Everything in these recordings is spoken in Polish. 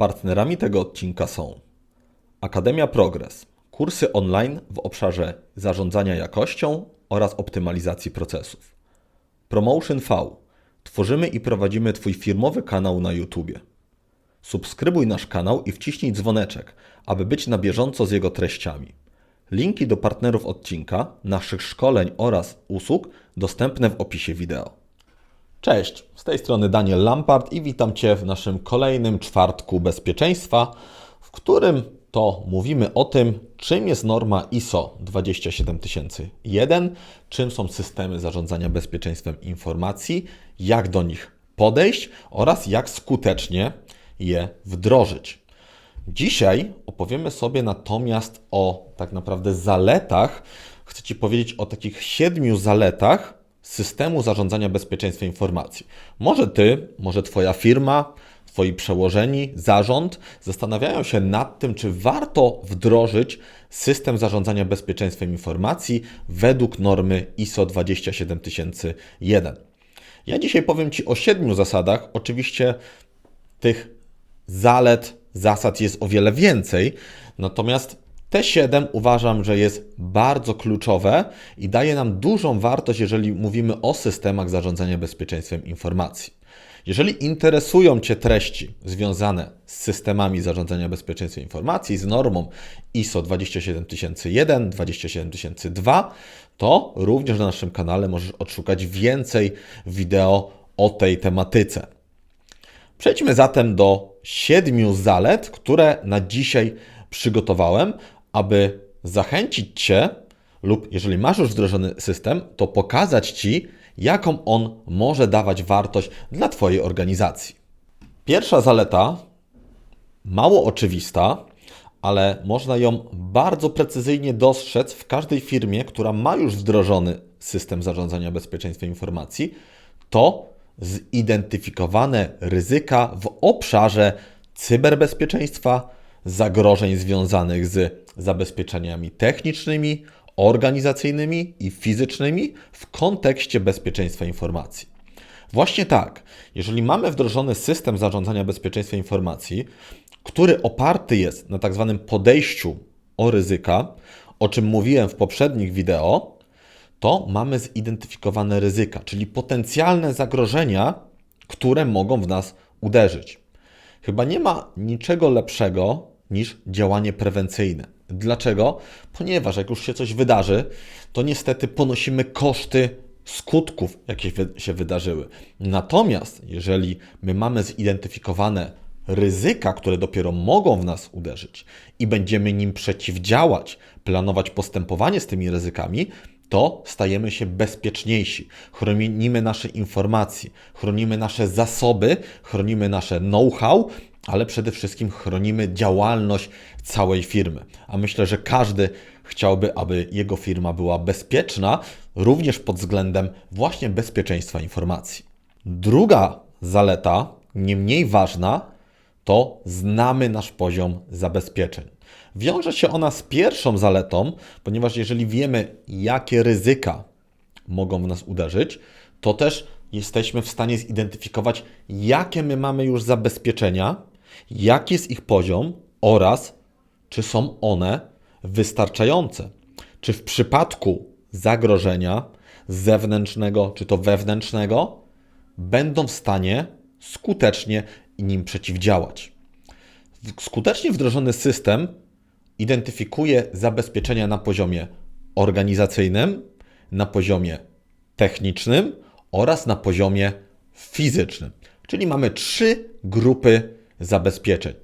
Partnerami tego odcinka są Akademia Progress, kursy online w obszarze zarządzania jakością oraz optymalizacji procesów. Promotion V. Tworzymy i prowadzimy Twój firmowy kanał na YouTube. Subskrybuj nasz kanał i wciśnij dzwoneczek, aby być na bieżąco z jego treściami. Linki do partnerów odcinka, naszych szkoleń oraz usług dostępne w opisie wideo. Cześć, z tej strony Daniel Lampard i witam Cię w naszym kolejnym czwartku bezpieczeństwa, w którym to mówimy o tym, czym jest norma ISO 27001, czym są systemy zarządzania bezpieczeństwem informacji, jak do nich podejść oraz jak skutecznie je wdrożyć. Dzisiaj opowiemy sobie natomiast o tak naprawdę zaletach. Chcę Ci powiedzieć o takich siedmiu zaletach systemu zarządzania bezpieczeństwem informacji. Może Ty, może Twoja firma, Twoi przełożeni, zarząd zastanawiają się nad tym, czy warto wdrożyć system zarządzania bezpieczeństwem informacji według normy ISO 27001. Ja dzisiaj powiem Ci o siedmiu zasadach. Oczywiście tych zalet, zasad jest o wiele więcej, natomiast te siedem uważam, że jest bardzo kluczowe i daje nam dużą wartość, jeżeli mówimy o systemach zarządzania bezpieczeństwem informacji. Jeżeli interesują Cię treści związane z systemami zarządzania bezpieczeństwem informacji, z normą ISO 27001, 27002, to również na naszym kanale możesz odszukać więcej wideo o tej tematyce. Przejdźmy zatem do siedmiu zalet, które na dzisiaj przygotowałem, aby zachęcić Cię, lub jeżeli masz już wdrożony system, to pokazać Ci, jaką on może dawać wartość dla Twojej organizacji. Pierwsza zaleta, mało oczywista, ale można ją bardzo precyzyjnie dostrzec w każdej firmie, która ma już wdrożony system zarządzania bezpieczeństwem informacji, to zidentyfikowane ryzyka w obszarze cyberbezpieczeństwa, zagrożeń związanych z zabezpieczeniami technicznymi, organizacyjnymi i fizycznymi w kontekście bezpieczeństwa informacji. Właśnie tak, jeżeli mamy wdrożony system zarządzania bezpieczeństwem informacji, który oparty jest na tak zwanym podejściu o ryzyka, o czym mówiłem w poprzednich wideo, to mamy zidentyfikowane ryzyka, czyli potencjalne zagrożenia, które mogą w nas uderzyć. Chyba nie ma niczego lepszego niż działanie prewencyjne. Dlaczego? Ponieważ jak już się coś wydarzy, to niestety ponosimy koszty skutków, jakie się wydarzyły. Natomiast jeżeli my mamy zidentyfikowane ryzyka, które dopiero mogą w nas uderzyć i będziemy nim przeciwdziałać, planować postępowanie z tymi ryzykami, to stajemy się bezpieczniejsi. Chronimy nasze informacje, chronimy nasze zasoby, chronimy nasze know-how, ale przede wszystkim chronimy działalność całej firmy. A myślę, że każdy chciałby, aby jego firma była bezpieczna, również pod względem właśnie bezpieczeństwa informacji. Druga zaleta, nie mniej ważna, to znamy nasz poziom zabezpieczeń. Wiąże się ona z pierwszą zaletą, ponieważ jeżeli wiemy, jakie ryzyka mogą w nas uderzyć, to też jesteśmy w stanie zidentyfikować, jakie my mamy już zabezpieczenia, jaki jest ich poziom oraz czy są one wystarczające. Czy w przypadku zagrożenia zewnętrznego czy to wewnętrznego będą w stanie skutecznie nim przeciwdziałać. Skutecznie wdrożony system identyfikuje zabezpieczenia na poziomie organizacyjnym, na poziomie technicznym oraz na poziomie fizycznym. Czyli mamy trzy grupy zabezpieczeń.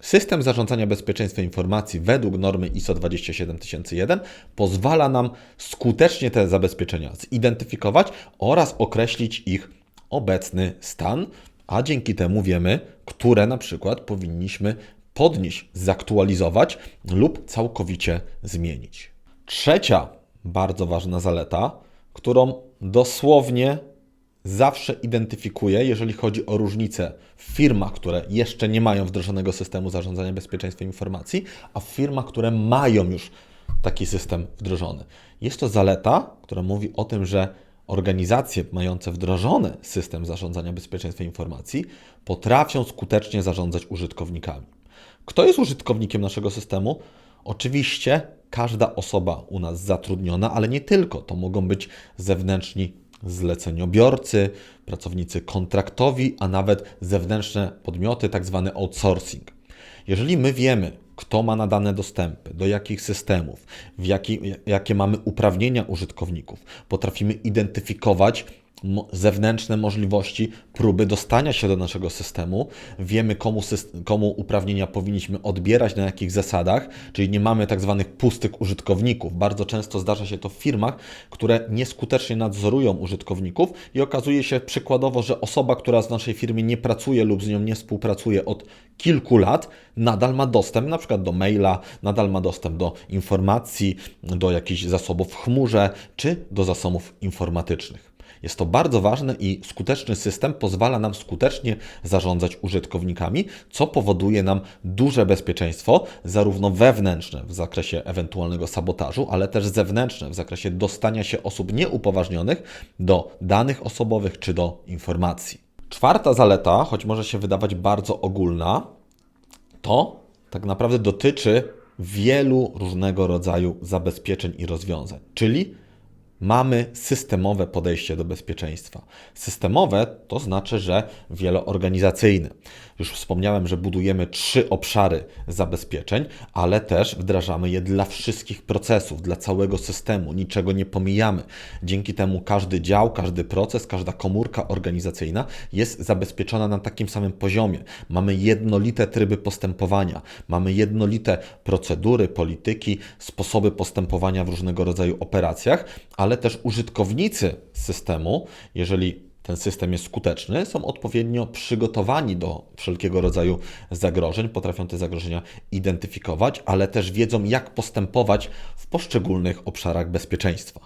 System zarządzania bezpieczeństwem informacji według normy ISO 27001 pozwala nam skutecznie te zabezpieczenia zidentyfikować oraz określić ich obecny stan, a dzięki temu wiemy, które na przykład powinniśmy podnieść, zaktualizować lub całkowicie zmienić. Trzecia bardzo ważna zaleta, którą dosłownie zawsze identyfikuję, jeżeli chodzi o różnice w firmach, które jeszcze nie mają wdrożonego systemu zarządzania bezpieczeństwem informacji, a w firmach, które mają już taki system wdrożony. Jest to zaleta, która mówi o tym, że organizacje mające wdrożony system zarządzania bezpieczeństwem informacji potrafią skutecznie zarządzać użytkownikami. Kto jest użytkownikiem naszego systemu? Oczywiście każda osoba u nas zatrudniona, ale nie tylko. To mogą być zewnętrzni zleceniobiorcy, pracownicy kontraktowi, a nawet zewnętrzne podmioty, tak zwany outsourcing. Jeżeli my wiemy, kto ma nadane dostępy, do jakich systemów, jaki, jakie mamy uprawnienia użytkowników, potrafimy identyfikować zewnętrzne możliwości próby dostania się do naszego systemu, wiemy komu, komu uprawnienia powinniśmy odbierać, na jakich zasadach, czyli nie mamy tak zwanych pustych użytkowników. Bardzo często zdarza się to w firmach, które nieskutecznie nadzorują użytkowników i okazuje się przykładowo, że osoba, która w naszej firmie nie pracuje lub z nią nie współpracuje od kilku lat, nadal ma dostęp na przykład do maila, nadal ma dostęp do informacji, do jakichś zasobów w chmurze czy do zasobów informatycznych. Jest to bardzo ważne i skuteczny system pozwala nam skutecznie zarządzać użytkownikami, co powoduje nam duże bezpieczeństwo, zarówno wewnętrzne w zakresie ewentualnego sabotażu, ale też zewnętrzne w zakresie dostania się osób nieupoważnionych do danych osobowych czy do informacji. Czwarta zaleta, choć może się wydawać bardzo ogólna, to tak naprawdę dotyczy wielu różnego rodzaju zabezpieczeń i rozwiązań, czyli mamy systemowe podejście do bezpieczeństwa. Systemowe to znaczy, że wieloorganizacyjne. Już wspomniałem, że budujemy trzy obszary zabezpieczeń, ale też wdrażamy je dla wszystkich procesów, dla całego systemu, niczego nie pomijamy. Dzięki temu każdy dział, każdy proces, każda komórka organizacyjna jest zabezpieczona na takim samym poziomie. Mamy jednolite tryby postępowania, mamy jednolite procedury, polityki, sposoby postępowania w różnego rodzaju operacjach, ale też użytkownicy systemu, jeżeli ten system jest skuteczny, są odpowiednio przygotowani do wszelkiego rodzaju zagrożeń, potrafią te zagrożenia identyfikować, ale też wiedzą, jak postępować w poszczególnych obszarach bezpieczeństwa.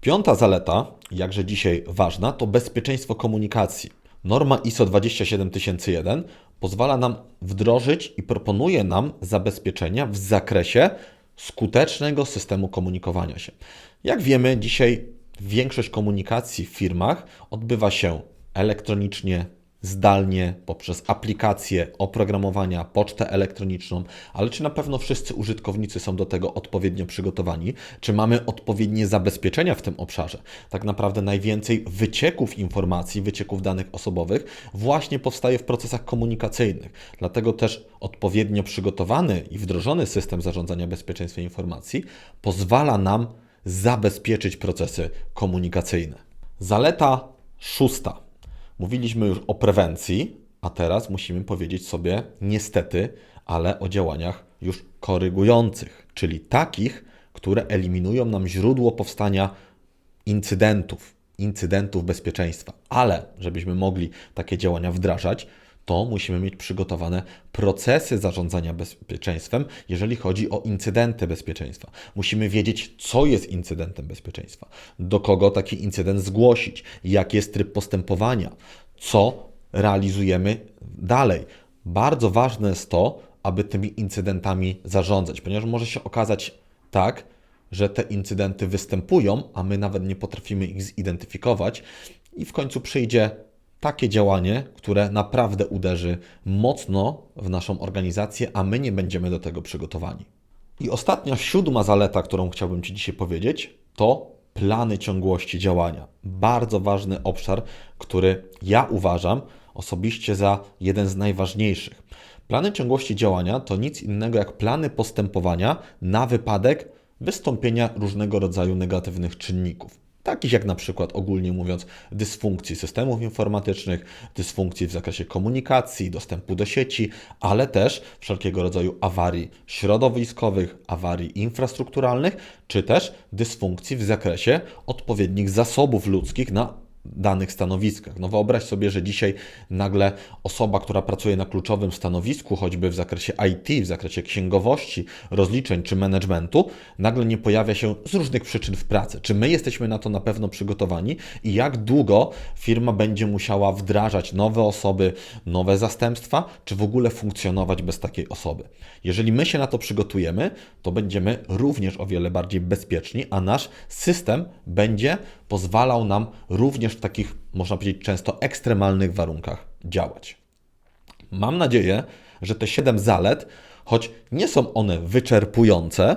Piąta zaleta, jakże dzisiaj ważna, to bezpieczeństwo komunikacji. Norma ISO 27001 pozwala nam wdrożyć i proponuje nam zabezpieczenia w zakresie skutecznego systemu komunikowania się. Jak wiemy, dzisiaj większość komunikacji w firmach odbywa się elektronicznie, zdalnie, poprzez aplikacje oprogramowania, pocztę elektroniczną, ale czy na pewno wszyscy użytkownicy są do tego odpowiednio przygotowani? Czy mamy odpowiednie zabezpieczenia w tym obszarze? Tak naprawdę najwięcej wycieków informacji, wycieków danych osobowych właśnie powstaje w procesach komunikacyjnych. Dlatego też odpowiednio przygotowany i wdrożony system zarządzania bezpieczeństwem informacji pozwala nam zabezpieczyć procesy komunikacyjne. Zaleta szósta. Mówiliśmy już o prewencji, a teraz musimy powiedzieć sobie niestety, ale o działaniach już korygujących, czyli takich, które eliminują nam źródło powstania incydentów, incydentów bezpieczeństwa. Ale żebyśmy mogli takie działania wdrażać, to musimy mieć przygotowane procesy zarządzania bezpieczeństwem, jeżeli chodzi o incydenty bezpieczeństwa. Musimy wiedzieć, co jest incydentem bezpieczeństwa, do kogo taki incydent zgłosić, jaki jest tryb postępowania, co realizujemy dalej. Bardzo ważne jest to, aby tymi incydentami zarządzać, ponieważ może się okazać tak, że te incydenty występują, a my nawet nie potrafimy ich zidentyfikować, i w końcu przyjdzie takie działanie, które naprawdę uderzy mocno w naszą organizację, a my nie będziemy do tego przygotowani. I ostatnia, siódma zaleta, którą chciałbym Ci dzisiaj powiedzieć, to plany ciągłości działania. Bardzo ważny obszar, który ja uważam osobiście za jeden z najważniejszych. Plany ciągłości działania to nic innego jak plany postępowania na wypadek wystąpienia różnego rodzaju negatywnych czynników takich jak na przykład ogólnie mówiąc dysfunkcji systemów informatycznych, dysfunkcji w zakresie komunikacji, dostępu do sieci, ale też wszelkiego rodzaju awarii środowiskowych, awarii infrastrukturalnych, czy też dysfunkcji w zakresie odpowiednich zasobów ludzkich na danych stanowiskach. No wyobraź sobie, że dzisiaj nagle osoba, która pracuje na kluczowym stanowisku, choćby w zakresie IT, w zakresie księgowości, rozliczeń czy managementu, nagle nie pojawia się z różnych przyczyn w pracy. Czy my jesteśmy na to na pewno przygotowani i jak długo firma będzie musiała wdrażać nowe osoby, nowe zastępstwa, czy w ogóle funkcjonować bez takiej osoby? Jeżeli my się na to przygotujemy, to będziemy również o wiele bardziej bezpieczni, a nasz system będzie pozwalał nam również w takich, można powiedzieć, często ekstremalnych warunkach działać. Mam nadzieję, że te 7 zalet, choć nie są one wyczerpujące,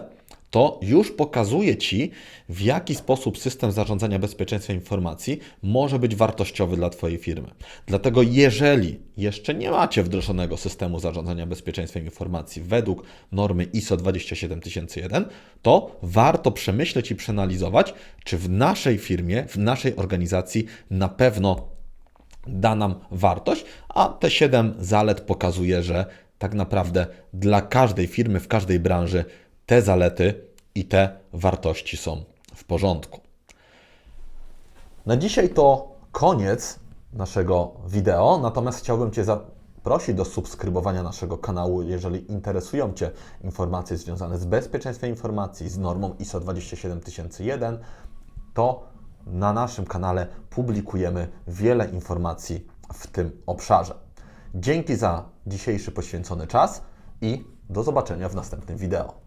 to już pokazuje Ci, w jaki sposób system zarządzania bezpieczeństwem informacji może być wartościowy dla Twojej firmy. Dlatego, jeżeli jeszcze nie macie wdrożonego systemu zarządzania bezpieczeństwem informacji według normy ISO 27001, to warto przemyśleć i przeanalizować, czy w naszej firmie, w naszej organizacji na pewno da nam wartość, a te 7 zalet pokazuje, że tak naprawdę dla każdej firmy, w każdej branży te zalety i te wartości są w porządku. Na dzisiaj to koniec naszego wideo, natomiast chciałbym Cię zaprosić do subskrybowania naszego kanału, jeżeli interesują Cię informacje związane z bezpieczeństwem informacji, z normą ISO 27001, to na naszym kanale publikujemy wiele informacji w tym obszarze. Dzięki za dzisiejszy poświęcony czas i do zobaczenia w następnym wideo.